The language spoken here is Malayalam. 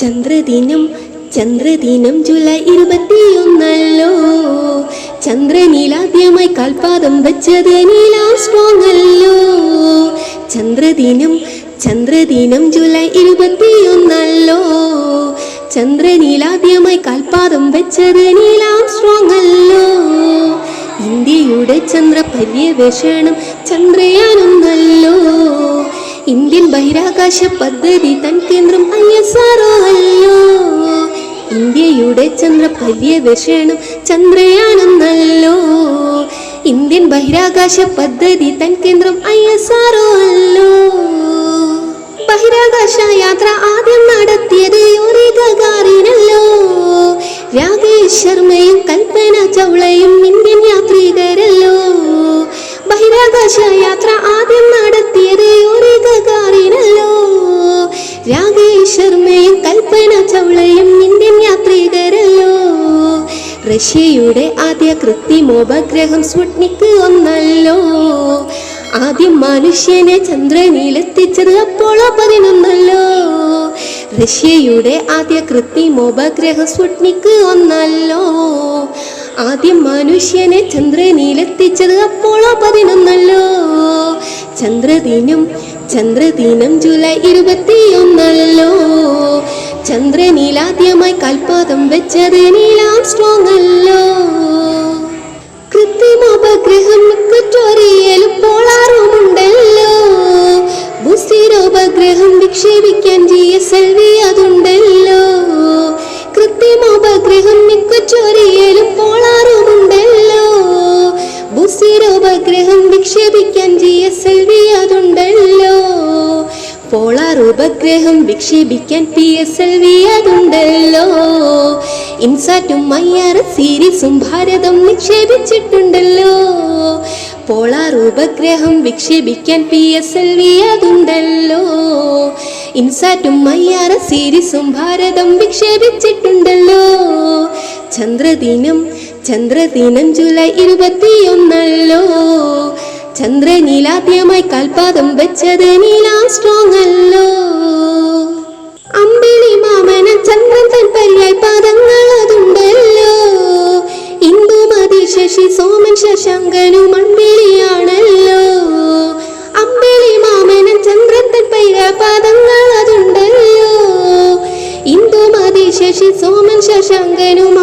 ചന്ദ്രദിനം ചന്ദ്രദിനം ജൂലൈ ഇരുപത്തിയൊന്നല്ലോ. ചന്ദ്രനീലാദ്യമായി കാൽപാദം വെച്ചത് നീലാ സ്ട്രോങ് അല്ലോ ചന്ദ്രദിനം ചന്ദ്രദിനം ജൂലൈ ഇരുപത്തിയൊന്നല്ലോ. ചന്ദ്രനീലാദ്യമായി കാൽപാദം വെച്ചത് നീലാ സ്ട്രോങ് അല്ലോ ഇന്ത്യയുടെ ചന്ദ്ര പര്യവേഷണം ചന്ദ്രയാനൊന്നല്ലോ. ഇന്ത്യൻ ബഹിരാകാശ പദ്ധതി തൻ കേന്ദ്രം ഇന്ത്യയുടെ ചന്ദ്ര പര്യവേഷണം ചന്ദ്രയാനൊന്നല്ലോ ഇന്ത്യൻ ബഹിരാകാശ പദ്ധതി തൻ കേന്ദ്രം ഐ എസ് അല്ലോ. ബഹിരാകാശ യാത്ര ആദ്യം നടത്തിയത് യൂറി ഗഗാറിനല്ലോ രാകേഷ് ശർമ്മയും കൽപ്പന ചൗളയും റഷ്യയുടെ ആദ്യ കൃത്രിമോപഗ്രഹം സ്പുട്നിക് ഒന്നല്ലോ. ആദ്യം മനുഷ്യനെ ചന്ദ്രനിലെത്തിച്ചത് അപ്പോളോ പതിനൊന്നല്ലോ. റഷ്യയുടെ ആദ്യ കൃത്രിമോപഗ്രഹം സ്പുട്നിക് ഒന്നല്ലോ. ആദ്യം മനുഷ്യനെ ചന്ദ്രനിലെത്തിച്ചത് അപ്പോളോ പതിനൊന്നല്ലോ. ചന്ദ്രദിനം ചന്ദ്രദിനം ജൂലൈ ഇരുപത്തിയൊന്നല്ലോ. ചന്ദ്രനീലാദ്യമായി കൽപാദം വെച്ചത് നീലാം സ്ട്രോങ് അല്ലോ കൃത്രിമോപഗ്രഹം ഇക്വറ്റോറിയലും പോളാറുമുണ്ടല്ലോ. ഭൂസ്ഥിരോപഗ്രഹം വിക്ഷേപിക്കാൻ ജി എസ് എൽ വി അതുണ്ടല്ലോ. കൃത്രിമോപഗ്രഹം ഇക്വറ്റോറിയലും പോളാറുമുണ്ടല്ലോ. ഭൂസ്ഥിരോപഗ്രഹം വിക്ഷേപിക്കാൻ ജി എസ് എൽ പോളാർ ഉപഗ്രഹം വിക്ഷേപിക്കാൻ പി എസ് എൽ വി അതുണ്ടല്ലോ. ഇൻസാറ്റും മയ്യാറ് സീരീസും ഭാരതം നിക്ഷേപിച്ചിട്ടുണ്ടല്ലോ. പോളാർ ഉപഗ്രഹം വിക്ഷേപിക്കാൻ പി എസ് എൽ വി അതുണ്ടല്ലോ. ഇൻസാറ്റും മയ്യാറ് സീരീസും ഭാരതം വിക്ഷേപിച്ചിട്ടുണ്ടല്ലോ. ചന്ദ്രദിനം ചന്ദ്രദിനം ജൂലൈ ഇരുപത്തിയൊന്നല്ലോ. ചന്ദ്രനീലാദ്യമായി കൽപാദം വെച്ചത് നീലാ സ്ട്രോങ് അല്ലോ. അമ്പിളി മാമന ചന്ദ്രൻ തൻ പര്യായ പാദങ്ങൾ അതുണ്ടല്ലോ. ഇന്ദുമതി ശശി സോമൻ ശശാങ്കനും അമ്പിളിയാണല്ലോ. അമ്പിളി മാമന ചന്ദ്രൻ തൻ പര്യായ പാദങ്ങൾ അതുണ്ടല്ലോ. ഇന്ദുമതി ശശി സോമൻ ശശാങ്കനും